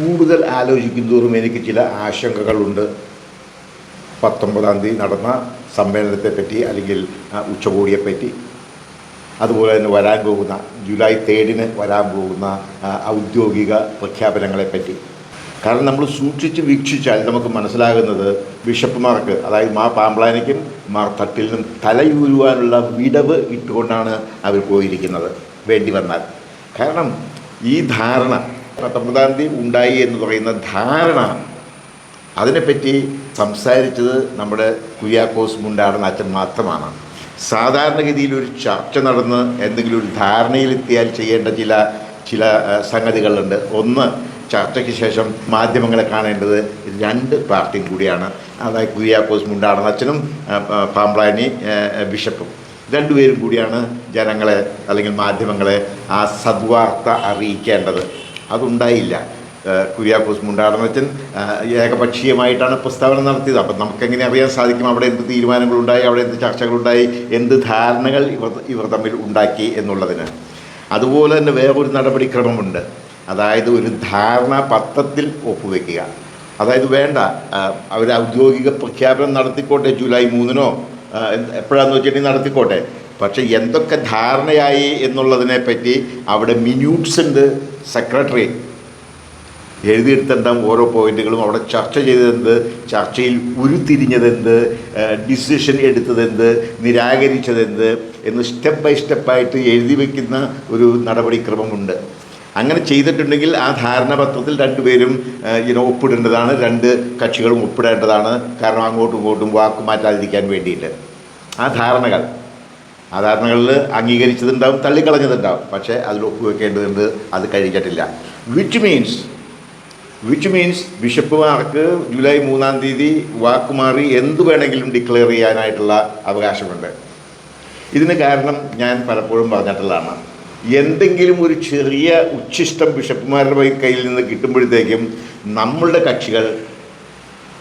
കൂടുതൽ ആലോചിക്കുന്നതോറും എനിക്ക് ചില ആശങ്കകളുണ്ട്. പത്തൊമ്പതാം തീയതി നടന്ന സമ്മേളനത്തെപ്പറ്റി അല്ലെങ്കിൽ ഉച്ചകോടിയെപ്പറ്റി അതുപോലെ തന്നെ വരാൻ പോകുന്ന ജൂലൈ തേർഡിന് വരാൻ പോകുന്ന ഔദ്യോഗിക പ്രഖ്യാപനങ്ങളെപ്പറ്റി കാരണം നമ്മൾ സൂക്ഷിച്ച് വീക്ഷിച്ചാൽ നമുക്ക് മനസ്സിലാകുന്നത് ബിഷപ്പുമാർക്ക് അതായത് മാ പാമ്പ്ലാനിക്കും മാർ തട്ടിലിനും തലയൂരുവാനുള്ള വിടവ് ഇട്ടുകൊണ്ടാണ് അവർ പോയിരിക്കുന്നത്. വേണ്ടി വന്നാൽ. കാരണം ഈ ധാരണ പത്തൊമ്പതാം തീയതി ഉണ്ടായി എന്ന് പറയുന്ന ധാരണ. അതിനെപ്പറ്റി സംസാരിച്ചത് നമ്മുടെ കുര്യാക്കോസ് മുണ്ടാടുന്ന അച്ഛൻ മാത്രമാണ്. സാധാരണഗതിയിൽ ഒരു ചർച്ച നടന്ന് എന്തെങ്കിലും ഒരു ധാരണയിലെത്തിയാൽ ചെയ്യേണ്ട ചില ചില സംഗതികളുണ്ട്. ഒന്ന് ചർച്ചയ്ക്ക് ശേഷം മാധ്യമങ്ങളെ കാണേണ്ടത് രണ്ട് പാർട്ടിയും കൂടിയാണ്. അതായത് കുര്യാക്കോസ് മുണ്ടാടുന്ന അച്ഛനും പാമ്പ്ലാനി ബിഷപ്പും. രണ്ടുപേരും കൂടിയാണ് ജനങ്ങളെ അല്ലെങ്കിൽ മാധ്യമങ്ങളെ ആ സദ്വാർത്ത അറിയിക്കേണ്ടത്. അതുണ്ടായില്ല. കുര്യാക്കോസ് മുണ്ടാടനച്ചൻ ഏകപക്ഷീയമായിട്ടാണ് പ്രസ്താവന നടത്തിയത്. അപ്പം നമുക്കെങ്ങനെ അറിയാൻ സാധിക്കും അവിടെ എന്ത് തീരുമാനങ്ങളുണ്ടായി അവിടെ എന്ത് ചർച്ചകളുണ്ടായി എന്ത് ധാരണകൾ ഇവർ ഇവർ തമ്മിൽ ഉണ്ടാക്കി എന്നുള്ളതിന്. അതുപോലെ തന്നെ വേറൊരു നടപടിക്രമമുണ്ട്. അതായത് ഒരു ധാരണ പത്രത്തിൽ ഒപ്പുവെക്കുക. അതായത് വേണ്ട അവർ ഔദ്യോഗിക പ്രഖ്യാപനം നടത്തിക്കോട്ടെ ജൂലൈ മൂന്നിനോ എപ്പോഴാന്ന് വെച്ചിട്ടുണ്ടെങ്കിൽ നടത്തിക്കോട്ടെ. പക്ഷേ എന്തൊക്കെ ധാരണയായി എന്നുള്ളതിനെ പറ്റി അവിടെ മിന്യൂട്ട്സ് ഉണ്ട്. സെക്രട്ടറി എഴുതിയെടുത്തേണ്ട ഓരോ പോയിന്റുകളും അവിടെ ചർച്ച ചെയ്തതെന്ത് ചർച്ചയിൽ ഉരുത്തിരിഞ്ഞതെന്ത് ഡിസിഷൻ എടുത്തതെന്ത് നിരാകരിച്ചതെന്ത് എന്ന് സ്റ്റെപ്പ് ബൈ സ്റ്റെപ്പായിട്ട് എഴുതി വയ്ക്കുന്ന ഒരു നടപടിക്രമമുണ്ട്. അങ്ങനെ ചെയ്തിട്ടുണ്ടെങ്കിൽ ആ ധാരണാപത്രത്തിൽ രണ്ടുപേരും ഇങ്ങനെ ഒപ്പിടേണ്ടതാണ് രണ്ട് കക്ഷികളും ഒപ്പിടേണ്ടതാണ്. കാരണം അങ്ങോട്ടും ഇങ്ങോട്ടും വാക്ക് മാറ്റാതിരിക്കാൻ വേണ്ടിയിട്ട്. ആ ധാരണകൾ. ആ ധാരണകളിൽ അംഗീകരിച്ചതുണ്ടാവും തള്ളിക്കളഞ്ഞതുണ്ടാവും. പക്ഷേ അതിൽ ഒപ്പുവെക്കേണ്ടതുണ്ട് അത് കഴിഞ്ഞിട്ടില്ല വിച്ച് മീൻസ് വിച്ച് മീൻസ് ബിഷപ്പുമാർക്ക് ജൂലൈ മൂന്നാം തീയതി വാക്കുമാറി എന്ത് വേണമെങ്കിലും ഡിക്ലെയർ ചെയ്യാനായിട്ടുള്ള അവകാശമുണ്ട്. ഇതിന് കാരണം ഞാൻ പലപ്പോഴും പറഞ്ഞിട്ടുള്ളതാണ്. എന്തെങ്കിലും ഒരു ചെറിയ ഉച്ഛിഷ്ടം ബിഷപ്പുമാരുടെ കയ്യിൽ നിന്ന് കിട്ടുമ്പോഴത്തേക്കും നമ്മളുടെ കക്ഷികൾ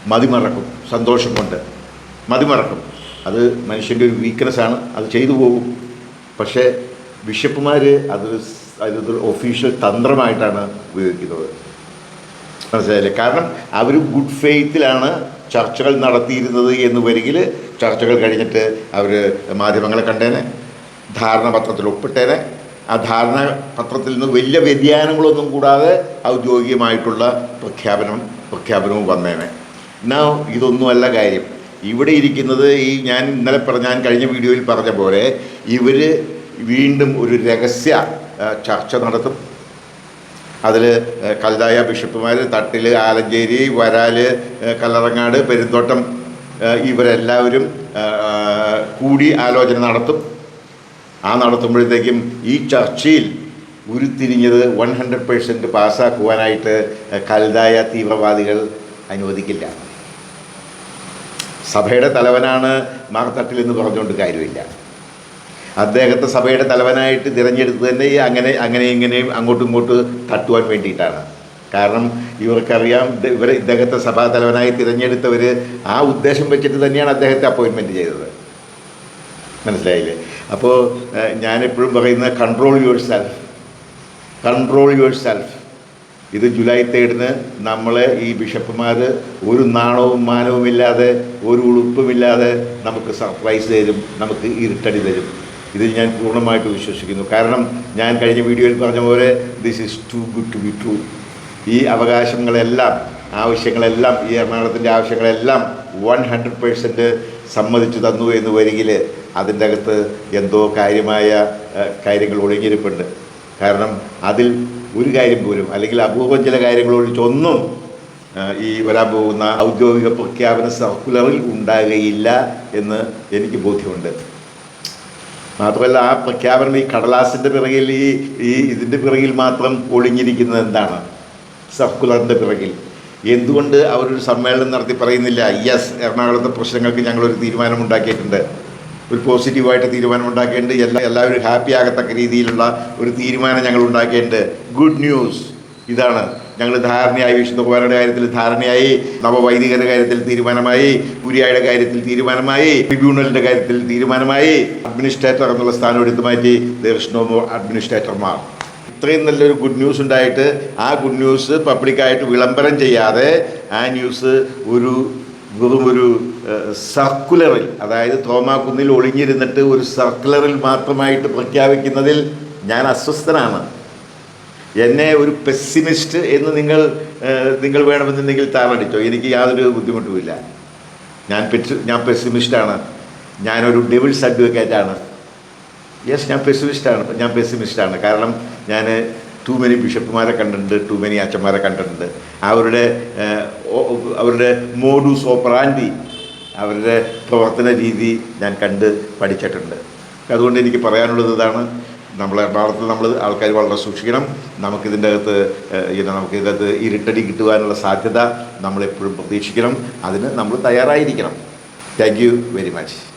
മതിമറക്കും സന്തോഷം കൊണ്ട് മതിമറക്കും. അത് മനുഷ്യന്റെ ഒരു വീക്ക്നെസ്സാണ് അത് ചെയ്തു പോകും. പക്ഷേ ബിഷപ്പുമാർ അത് അതൊരു ഒഫീഷ്യൽ തന്ത്രമായിട്ടാണ് ഉപയോഗിക്കുന്നത്. മനസ്സിലായില്ലേ? കാരണം അവർ ഗുഡ് ഫെയ്ത്തിലാണ് ചർച്ചകൾ നടത്തിയിരുന്നത് എന്ന് വരികിൽ ചർച്ചകൾ കഴിഞ്ഞിട്ട് അവർ മാധ്യമങ്ങളെ കണ്ടേനെ ധാരണാപത്രത്തിൽ ഒപ്പിട്ടേനെ. ആ ധാരണാപത്രത്തിൽ നിന്ന് വലിയ വ്യതിയാനങ്ങളൊന്നും കൂടാതെ ഔദ്യോഗികമായിട്ടുള്ള പ്രഖ്യാപനം പ്രഖ്യാപനവും വന്നേനെ. എന്നാ ഇതൊന്നുമല്ല കാര്യം. ഇവിടെ ഇരിക്കുന്നത് ഈ ഞാൻ ഇന്നലെ പറഞ്ഞ ഞാൻ കഴിഞ്ഞ വീഡിയോയിൽ പറഞ്ഞ പോലെ ഇവർ വീണ്ടും ഒരു രഹസ്യ ചർച്ച നടത്തും. അതിൽ കല്ലായ ബിഷപ്പുമാർ തട്ടിൽ ആലഞ്ചേരി വരാൽ കല്ലറങ്ങാട് പെരുന്തോട്ടം ഇവരെല്ലാവരും കൂടി ആലോചന നടത്തും. ആ നടത്തുമ്പോഴത്തേക്കും ഈ ചർച്ചയിൽ ഉരുത്തിരിഞ്ഞത് വൺ ഹൺഡ്രഡ് പേഴ്സന്റ് പാസ്സാക്കുവാനായിട്ട് കൽതായ തീവ്രവാദികൾ അനുവദിക്കില്ല. സഭയുടെ തലവനാണ് മാർത്തട്ടിൽ എന്ന് പറഞ്ഞുകൊണ്ട് കാര്യമില്ല. അദ്ദേഹത്തെ സഭയുടെ തലവനായിട്ട് തിരഞ്ഞെടുത്ത് തന്നെ ഈ അങ്ങനെ അങ്ങനെ ഇങ്ങനെയും അങ്ങോട്ടും ഇങ്ങോട്ട് തട്ടുവാൻ വേണ്ടിയിട്ടാണ്. കാരണം ഇവർക്കറിയാം ഇവർ ഇദ്ദേഹത്തെ സഭാ തലവനായി തിരഞ്ഞെടുത്തവർ ആ ഉദ്ദേശം വെച്ചിട്ട് തന്നെയാണ് അദ്ദേഹത്തെ അപ്പോയിൻമെന്റ് ചെയ്തത്. മനസ്സിലായില്ലേ? അപ്പോൾ ഞാനെപ്പോഴും പറയുന്ന control yourself control yourself ഇത് ജൂലൈ തേർഡിന് നമ്മളെ ഈ ബിഷപ്പുമാർ ഒരു നാണവും മാനവുമില്ലാതെ ഒരു ഉളുപ്പുമില്ലാതെ നമുക്ക് സർപ്രൈസ് തരും നമുക്ക് ഇരുട്ടടി തരും. ഇത് ഞാൻ പൂർണമായിട്ട് വിശ്വസിക്കുന്നു. കാരണം ഞാൻ കഴിഞ്ഞ വീഡിയോയിൽ പറഞ്ഞ പോലെ this is too good to be true ഈ അവകാശങ്ങളെല്ലാം ആവശ്യങ്ങളെല്ലാം ഈ എറണാകുളത്തിന്റെ ആവശ്യങ്ങളെല്ലാം വൺ ഹൺഡ്രഡ് പേഴ്സന്റ് സമ്മതിച്ചു തന്നു എന്ന് വരികിൽ അതിന്റെ അകത്ത് എന്തോ കാര്യമായ കാര്യങ്ങൾ ഒഴിഞ്ഞിരിപ്പുണ്ട് കാരണം അതിൽ ഒരു കാര്യം പോലും അല്ലെങ്കിൽ അപൂർവം ചില കാര്യങ്ങളൊഴിച്ചൊന്നും ഈ വരാൻ പോകുന്ന ഔദ്യോഗിക പ്രഖ്യാപന സർക്കുലറിൽ ഉണ്ടാകുകയില്ല എന്ന് എനിക്ക് ബോധ്യമുണ്ട്. മാത്രമല്ല ആ പ്രഖ്യാപനം ഈ കടലാസിന്റെ പിറകിൽ ഈ ഈ ഇതിന്റെ പിറകിൽ മാത്രം ഒളിഞ്ഞിരിക്കുന്നത് എന്താണ്? സർക്കുലറിന്റെ പിറകിൽ. എന്തുകൊണ്ട് അവരൊരു സമ്മേളനം നടത്തി പറയുന്നില്ല യെസ് എറണാകുളത്തെ പ്രശ്നങ്ങൾക്ക് ഞങ്ങളൊരു തീരുമാനമുണ്ടാക്കിയിട്ടുണ്ട്. ഒരു പോസിറ്റീവായിട്ട് തീരുമാനമുണ്ടാക്കിയിട്ടുണ്ട്. എല്ലാ എല്ലാവരും ഹാപ്പി ആകത്തക്ക രീതിയിലുള്ള ഒരു തീരുമാനം ഞങ്ങൾ ഉണ്ടാക്കിയിട്ടുണ്ട് ഗുഡ് ന്യൂസ് ഇതാണ്. ഞങ്ങൾ ധാരണയായി വിശുദ്ധ കുമാരയുടെ കാര്യത്തിൽ ധാരണയായി നവവൈദികരുടെ കാര്യത്തിൽ തീരുമാനമായി പുരിയായുടെ കാര്യത്തിൽ തീരുമാനമായി ട്രിബ്യൂണലിന്റെ കാര്യത്തിൽ തീരുമാനമായി അഡ്മിനിസ്ട്രേറ്റർ എന്നുള്ള സ്ഥാനം എടുത്തു മാറ്റി ദർ ഇസ് നോ മോർ. അഡ്മിനിസ്ട്രേറ്റർമാർ ഇത്രയും നല്ലൊരു ഗുഡ് ന്യൂസ് ഉണ്ടായിട്ട് ആ ഗുഡ് ന്യൂസ് പബ്ലിക്കായിട്ട് വിളംബരം ചെയ്യാതെ ആ ന്യൂസ് ഒരു വെറും ഒരു സർക്കുലറിൽ അതായത് തോമാക്കുന്നിൽ ഒളിഞ്ഞിരുന്നിട്ട് ഒരു സർക്കുലറിൽ മാത്രമായിട്ട് പ്രഖ്യാപിക്കുന്നതിൽ ഞാൻ അസ്വസ്ഥനാണ്. എന്നെ ഒരു പെസിമിസ്റ്റ് എന്ന് നിങ്ങൾ നിങ്ങൾ വേണമെന്നുണ്ടെങ്കിൽ താറടിച്ചോ. എനിക്ക് യാതൊരു ബുദ്ധിമുട്ടുമില്ല. ഞാൻ പെറ്റ് ഞാൻ പെസ്സിമിസ്റ്റാണ് ഞാനൊരു ഡെവിൾസ് അഡ്വക്കേറ്റാണ് യെസ് ഞാൻ പെസ്സിമിസ്റ്റാണ് ഞാൻ പെസ്സിമിസ്റ്റാണ് കാരണം ഞാൻ ടു മെനി ബിഷപ്പുമാരെ കണ്ടിട്ടുണ്ട് ടു മെനി അച്ഛന്മാരെ കണ്ടിട്ടുണ്ട്. അവരുടെ അവരുടെ മോഡൂസ് ഓപ്പറാൻഡി അവരുടെ പ്രവർത്തന രീതി ഞാൻ കണ്ട് പഠിച്ചിട്ടുണ്ട്. അതുകൊണ്ട് എനിക്ക് പറയാനുള്ളത് ഇതാണ്. നമ്മൾ എറണാകുളത്ത് നമ്മൾ ആൾക്കാർ വളരെ സൂക്ഷിക്കണം. നമുക്കിതിന്റെ അകത്ത് ഇങ്ങനെ നമുക്കിതിനകത്ത് ഇരുട്ടടി കിട്ടുവാനുള്ള സാധ്യത നമ്മളെപ്പോഴും പ്രതീക്ഷിക്കണം. അതിന് നമ്മൾ തയ്യാറായിരിക്കണം. Thank you very much